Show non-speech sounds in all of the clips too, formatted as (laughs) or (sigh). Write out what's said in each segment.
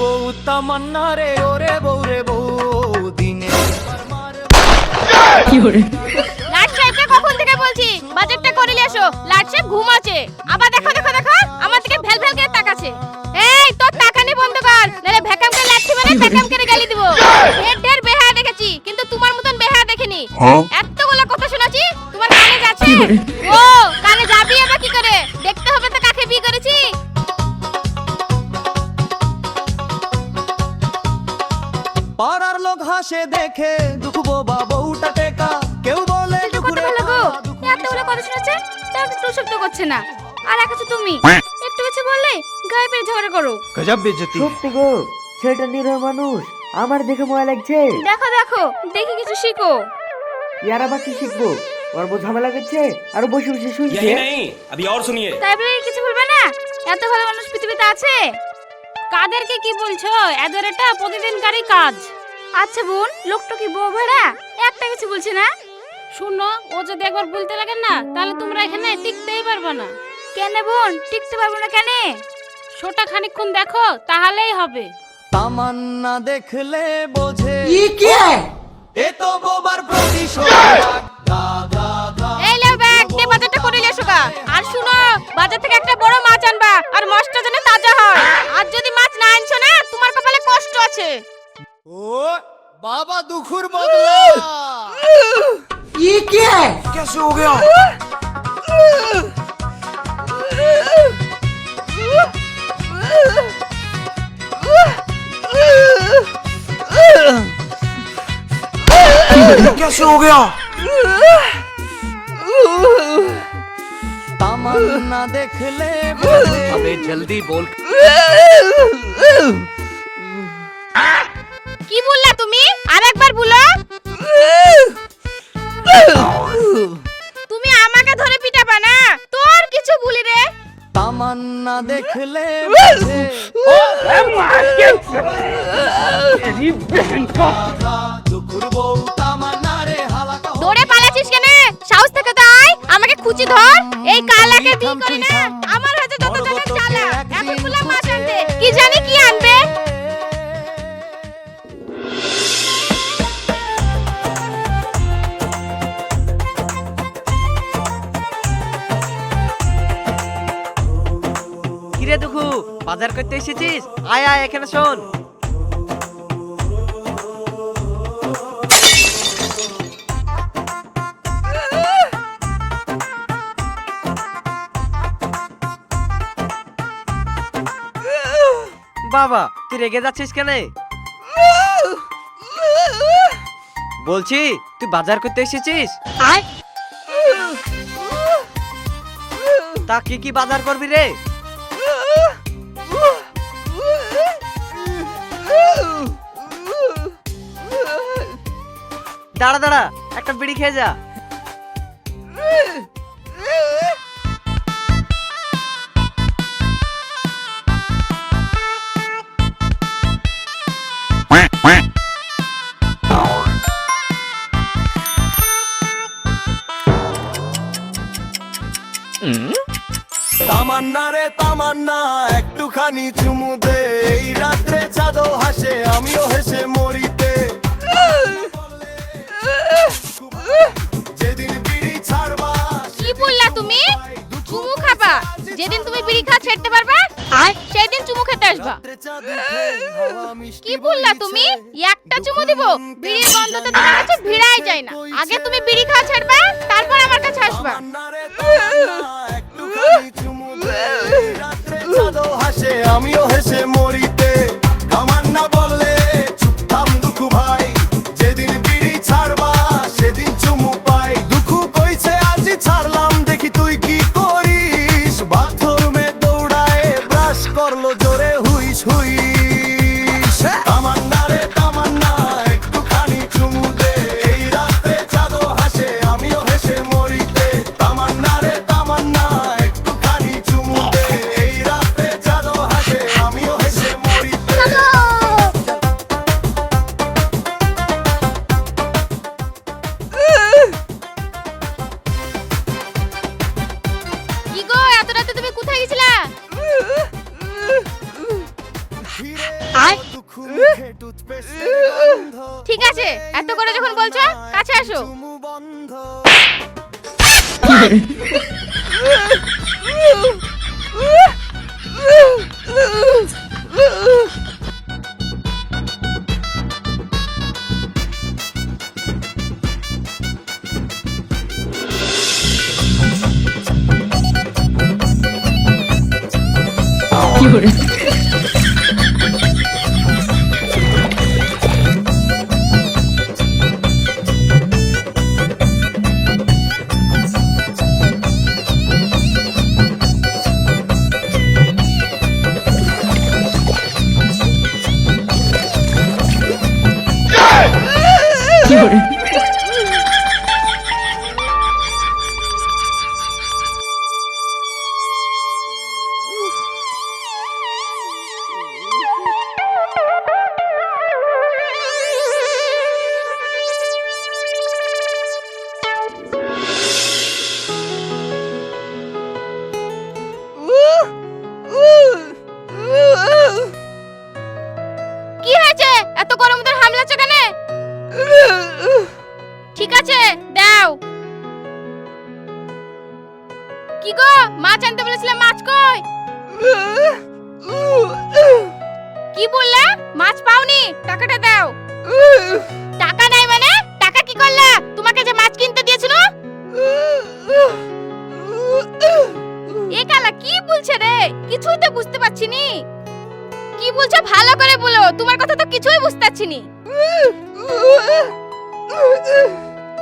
বউ তামান্না রে ওরে বউ রে বউ দিনে লাট সাহেবকে কখন থেকে বলছি? বাজেটটা করে নিয়ে এসো লাট সাহেব ঘুমাচ্ছে আবার দেখো দেখো দেখো আমার দিকে ভেল ভেল করে তাকাচ্ছে। এই তোর টাকানি বন্ধ কর। নাহলে ভ্যাকাম করে লাঠি মেরে ভ্যাকাম করে গালি দিব। ঢের ঢের বেহায়া দেখেছি কিন্তু তোমার মতন বেহায়া দেখিনি। এতগুলো কথা শোনাছি তোমার কানে যাচ্ছে? ও কানে যাবি এবার কি করে? দেখতে হবে তো কাকে বিয়ে করেছি। হাসে দেখে দুঃখ বোবা বউটা টেকা কেউ বলে একটু দুখুরে কথা বলো গো খাওয়া, দুখুরে এতগুলো কথা শোনাচ্ছে তাও একটু শব্দ করছে না আর একাছো তুমি একটু কিছু বললে গায়ে পেয়ে ঝগড়া করো গজব বেজতি সত্যি গো ছেলেটা নিরহ মানুষ আমার দেখে মজা লাগছে দেখো দেখো দেখি কিছু শিখো ইয়ার আবার কি শিখবো ওর বউ ঝামেলা করছে আর ও বসে বসে শুনছে यही नहीं अभी और सुनिए তাই বলে কি কিছু বলবে না এত ভালো মানুষ পৃথিবীতে আছে কাদেরকে কি বলছো এদের এটা প্রতিদিনকারই কাজ আচ্ছা বোন লোকটা কি বউ ভেড়া একটা কিছু বলছে না। শুনো ও যদি একবার বলতে লাগে না তাহলে তোমরা এখানে টিকতেই পারবে না। কেন বোন? টিকতে পারব না কেন? ছোটা খানিকক্ষণ দেখো তাহলেই হবে। তামান্না দেখলে বোঝে। ই কি? এ তো বোবার প্রতিশোধ। এই লে ব্যাগ দে বাজারটা করে নিয়ে সুগা আর শুনো বাজার থেকে একটা বড় মাছ আনবা আর মাছটা যেন তাজা হয়। আর যদি মাছ না আনছো না তোমার কপালে কষ্ট আছে। ओ बाबा दुखुर बदला। ये क्या है? कैसे हो गया? कैसे हो गया? तमन्ना देख ले अबे जल्दी बोल। বললা তুমি? আরেকবার বলো। তুমি আমাকে ধরে পিটাবা না? তোর কিছু বলি রে। তামান্না দেখলে দৌড়ে পালাছিস কেন? সাহস থেকে তাই আমাকে খুঁচি ধর। এই কালাকে বিয়ে করে না। এখানে শোন। বাবা তুই রেগে যাচ্ছিস কেন? বলছি তুই বাজার করতে এসেছিস? তা কি কি বাজার করবি রে? দাঁড়া দাঁড়া, একটা বিড়ি খেয়ে যা। তামান্না রে, তামান্না, একটুখানি চুমু দে। এই রাত্রে চাঁদও হাসে, আমিও হেসে যেদিন তুমি বিড়ি খাওয়া ছেড়তে সেই সেদিন চুমু খেতে আসবা। কি বললা তুমি? একটা চুমু দিব বিড়ির গন্ধতে তোমার কাছে ভিড়াই যায় না। আগে তুমি বিড়ি খাওয়া ছাড়বা তারপর আমার কাছে আসবা। আমিও হেসে তামান্না দাও। কি গো মাছ আনতে বলেছিলাম মাছ কই? কি বললে? মাছ পাওনি, টাকাটা দাও। টাকা নাই মানে? টাকা কি করলা? তোমাকে যে মাছ কিনতে দিয়েছিল? এ কালা, কি বলছে রে? কিছুই তো বুঝতে পারছি নি কি বলছো? ভালো করে বলো। তোমার কথা তো কিছুই বুঝতে পারছি নি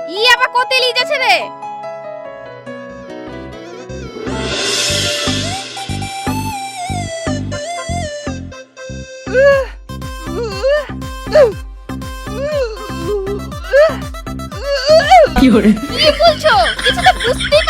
ই আবার কোতে লিয়ে যাচ্ছে রে কি বলছো? কিছু তো বুঝতেই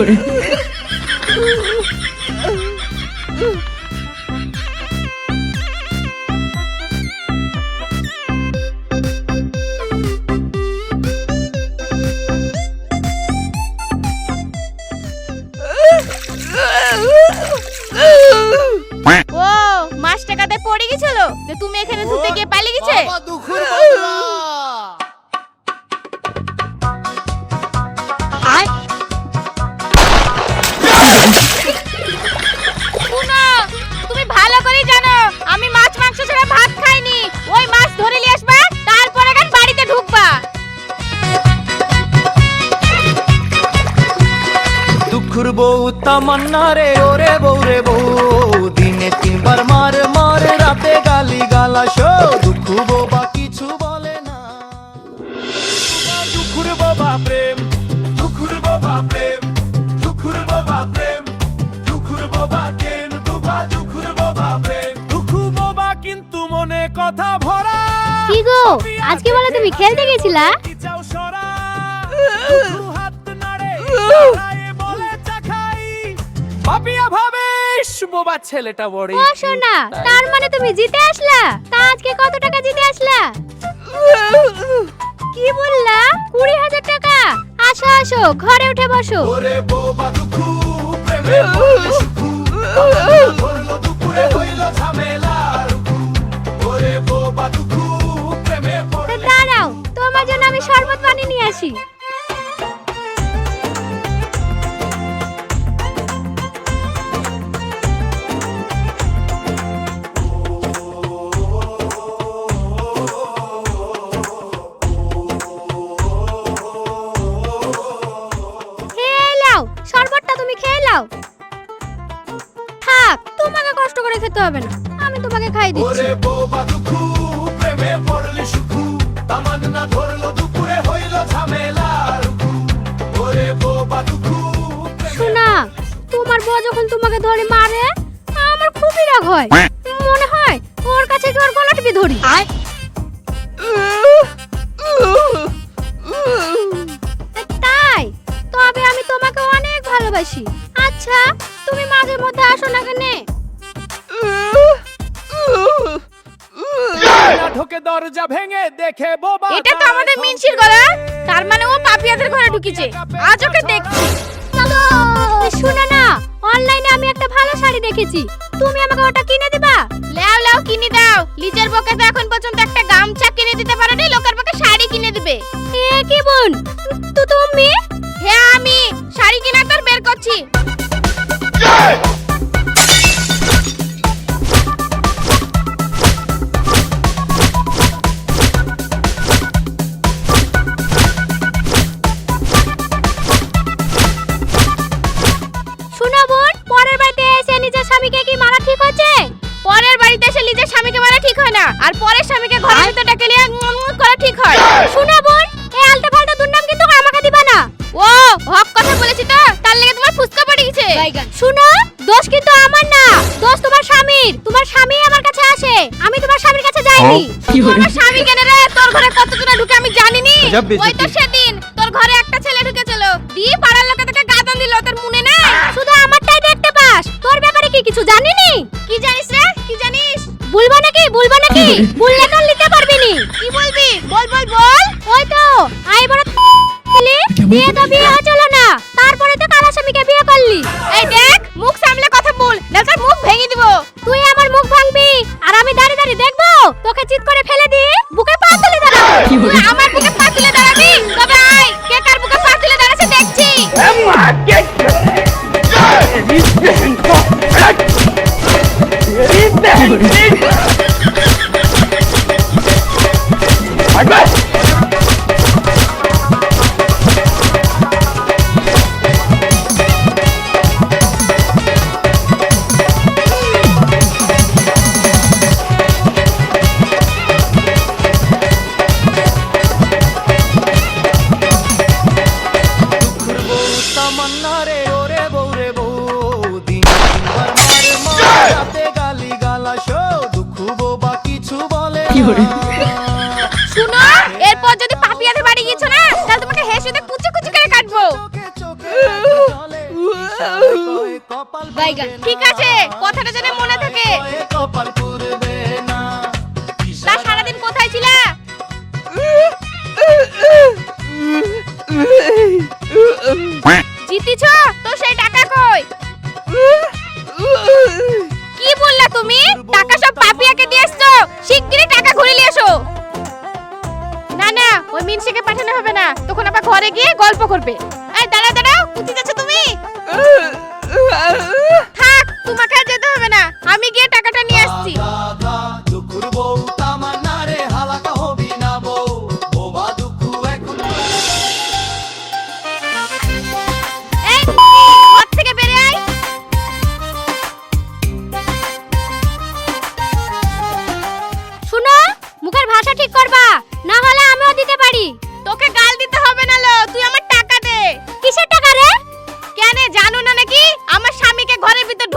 পারছি বউ তামান্না রে ওরে বউ রে বউ। দিনে তিনবার মার মার রাতে গালি গালাসো দুঃখ বোবা কিছু বলে না। দুঃখুর বাবা প্রেম দুঃখুর বাবা প্রেম দুঃখুর বাবা প্রেম দুঃখুর বাবা কেন? দুবা দুঃখুর বাবা প্রেম দুঃখ বাবা কিন্তু মনে কথা ভরা। কি গো আজকে বলে তুমি খেলতে গেছিলা? (laughs) (laughs) পাপিয়া ভাবেশ বোবা ছেলেটা বড় ও সোনা তার মানে তুমি জিতে আসলা? তা আজকে কত টাকা জিতে আসলা? কি বললা? কুড়ি হাজার টাকা? আসো আসো ঘরে উঠে বসো। ওরে বোবা দুঃখু প্রেমে ধরলো দুপুরে হইল ঝামেলা ওরে বোবা দুঃখু প্রেমে দাঁড়াও তোমার জন্য আমি শরবত বানিয়ে নিয়ে আসি। খেতে হবে না। আমি তোমাকে খাই দিচ্ছি। ওরে বোবা দুঃখু প্রেমে পড়লে সুখু। তামান্না ধরলো দুপুরে হইল ঝামেলা রুখু। ওরে বোবা দুঃখু শোনা তোমার বউ যখন তোমাকে ধরে মারে আমার খুবই রাগ হয়। মনে হয় ওর কাছে কি ওর গলা টিপে ধরি? তাই? তবে আমি তোমাকে অনেক ভালোবাসি। আচ্ছা তুমি মাঝে মধ্যে আসো না কেনে? ঢোকে দরজা ভেঙে দেখে বোবা এটা তো আমাদের মিনসির গলা। তার মানে ও পাপিয়াদের ঘরে ঢুকেছে। আজ ওকে দেখছি শোনো না অনলাইনে আমি একটা ভালো শাড়ি দেখেছি। তুমি আমাকে ওটা কিনে দিবা? লাও লাও কিনে দাও। লিজের বকে তো এখন পর্যন্ত একটা গামছা কিনে দিতে পারোনি লোকের বকে শাড়ি কিনে দিবে। এ কি বোন? তো তুমি? হ্যাঁ আমি শাড়ি কিনা তোর বের করছি। তোর ঘরে কতজনা ঢুকে আমি জানিনি? ওই তো সেদিন তোর ঘরে একটা ছেলে ঢুকেছিল। দিয়ে পাড়ার লোকে তাকে গাদন দিল তোর মনে নেই? শুধু আমারটাই দেখতে পাস। তোর ব্যাপারে কি কিছু জানিনি? কি জানিস রে? কি জানিস? বলবা নাকি? বলবা নাকি? বললে তো লিখতে পারবি নি। কি বলবি? বল বল বল। ওই তো আই বড় ছেলে বিয়ে তো বিয়ে হচ্ছিল ¡Epa! শুনো এরপর যদি পাপিয়াদের বাড়ি গিয়েছো না তাহলে তোমাকে হেসেতে কুচি কুচি করে কাটবো। ঠিক আছে কথাটা যেন মনে থাকে ওই মিনসিকে পাঠানো হবে না। তখন আবার ঘরে গিয়ে গল্প করবে। এই দাঁড়া দাঁড়াও কোথায় যাচ্ছ তুমি? থাক, তোমাকে যেতে হবে না। আমি গিয়ে টাকাটা নিয়ে আসছি।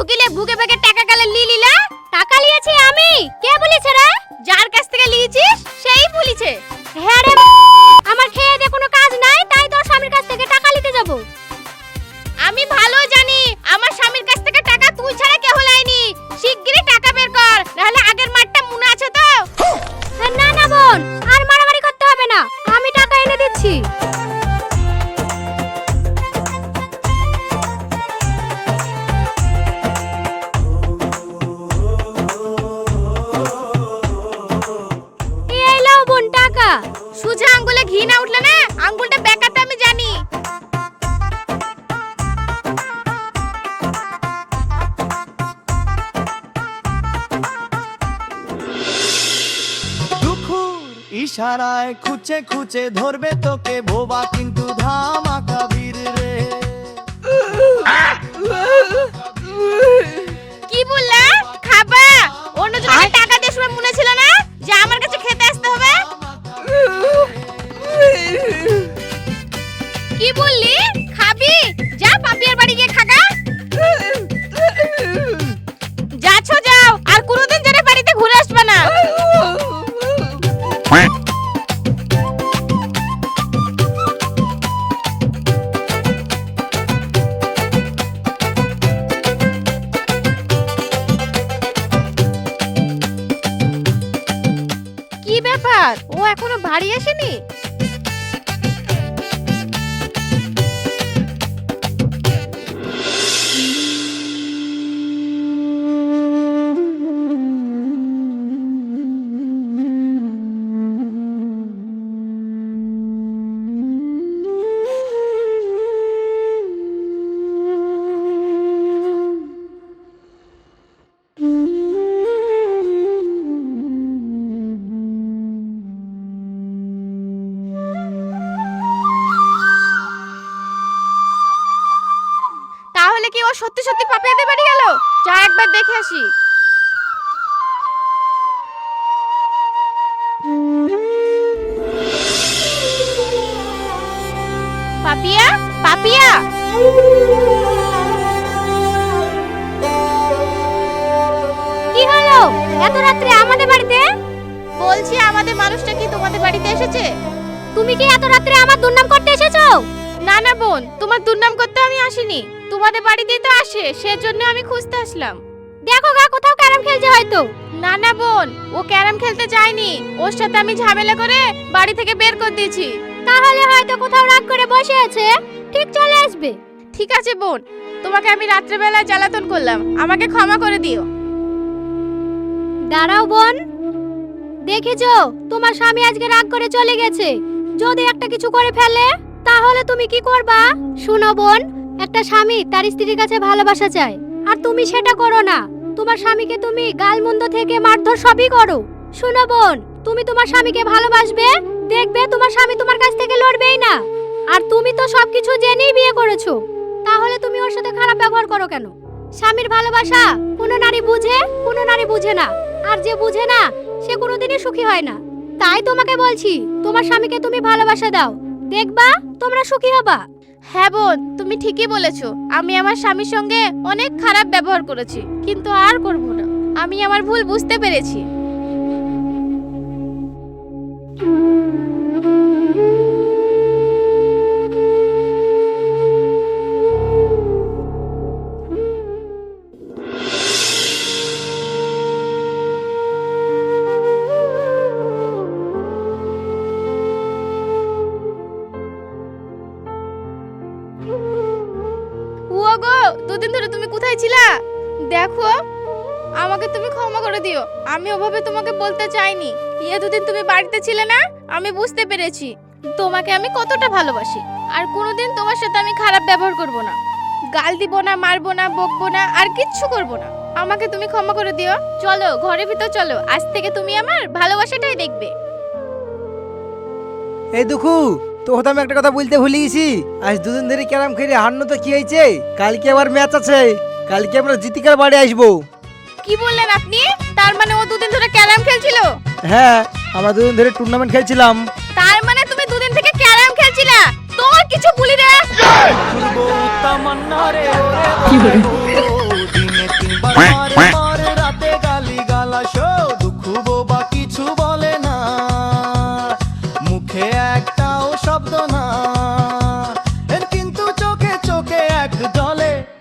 ঢুকিলে বুকে বেগে টাকা গেলে লি লিলা? টাকা লিয়েছি আমি। কে বলেছে রে? যার কাছ থেকে লিয়েছিস, সেই বলেছে। হ্যাঁ আঙ্গুলটা বেকাতে আমি জানি। ইশারায় খুঁচে খুঁচে ধরবে তোকে বোবা কিন্তু ধামাকা কি বললি? সত্যি পাপিয়াদের বাড়ি গেল? যা একবার দেখে আসি। পাপিয়া? পাপিয়া? কি হলো? এত রাত্রে আমাদের বাড়িতে? বলছি, আমাদের মানুষটা কি তোমাদের বাড়িতে এসেছে? তুমি কি এত রাত্রে আমার দুর্নাম করতে এসেছ? না না বোন, তোমার দুর্নাম করতে আমি আসিনি। তোমাদের বাড়িতেই তো আসে, সেজন্য আমি খুঁজতে আসলাম। দেখো গা, কোথাও ক্যারাম খেলছে হয়তো। না না, বোন, ও ক্যারাম খেলতে যায়নি। ওর সাথে আমি ঝামেলা করে বাড়ি থেকে বের করে দিয়েছি। তাহলে হয়তো কোথাও রাগ করে বসে আছে। ঠিক চলে আসবে। ঠিক আছে, বোন। তোমাকে আমি রাত্রেবেলা জ্বালাতন করলাম। আমাকে ক্ষমা করে দিও। দাঁড়াও, বোন। দেখেছ? তোমার স্বামী আজকে রাগ করে চলে গেছে। যদি একটা কিছু করে ফেলে, তাহলে তুমি কি করবা? শুনো, বোন। একটা স্বামী তার স্ত্রীর কাছে ভালোবাসা চায়, আর তুমি সেটা করো না। তোমার স্বামীকে তুমি গালমন্দ থেকে মারধর সবই করো। শোনো বোন, তুমি তোমার স্বামীকে ভালোবাসবে, দেখবে তোমার স্বামী তোমার কাছ থেকে লড়বেই না। আর তুমি তো সবকিছু জেনেই বিয়ে করেছ। তাহলে তুমি ওর সাথে খারাপ ব্যবহার করো কেন? স্বামীর ভালোবাসা কোনো নারী বুঝে, কোনো নারী বুঝে না। আর যে বুঝে না, সে কোনোদিনই সুখী হয় না। তাই তোমাকে বলছি, তোমার স্বামীকে তুমি ভালোবাসা দাও। দেখবা, তোমরা সুখী হবা। হ্যাঁ বোন, তুমি ঠিকই বলেছ। আমি আমার স্বামীর সঙ্গে অনেক খারাপ ব্যবহার করেছি, কিন্তু আর করব না। আমি আমার ভুল বুঝতে পেরেছি। ধরে তুমি কোথায় ছিলা দেখো, আমাকে তুমি ক্ষমা করে দিও। আমি ওভাবে তোমাকে বলতে চাইনি। ইয়ে দুদিন তুমি বাড়িতে ছিলে না? আমি বুঝতে পেরেছি। তোমাকে আমি কতটা ভালোবাসি। আর কোনোদিন তোমার সাথে আমি খারাপ ব্যবহার করব না। গাল দিব না, মারবো না, বকবো না, আর কিচ্ছু করব না। আমাকে তুমি ক্ষমা করে দিও। চলো, ঘরের ভিতর চলো। আজ থেকে তুমি আমার ভালোবাসাটাই দেখবে। এই দুখু তোকে আমি একটা কথা বলতে ভুলে গেছি। আজ দুদিন ধরে ক্যারাম খেলে হারনো তো কি হয়েছে? কালকে আবার ম্যাচ আছে। কালকে আমরা জিতিকার বাড়ি আসব। কি বললেন আপনি? তার মানে ও দুদিন ধরে ক্যারাম খেলছিল? হ্যাঁ আমরা দুদিন ধরে টুর্নামেন্ট খেলছিলাম। তার মানে তুমি দুদিন থেকে ক্যারাম খেলছিলা? তোর কিছু বলি রে কি রে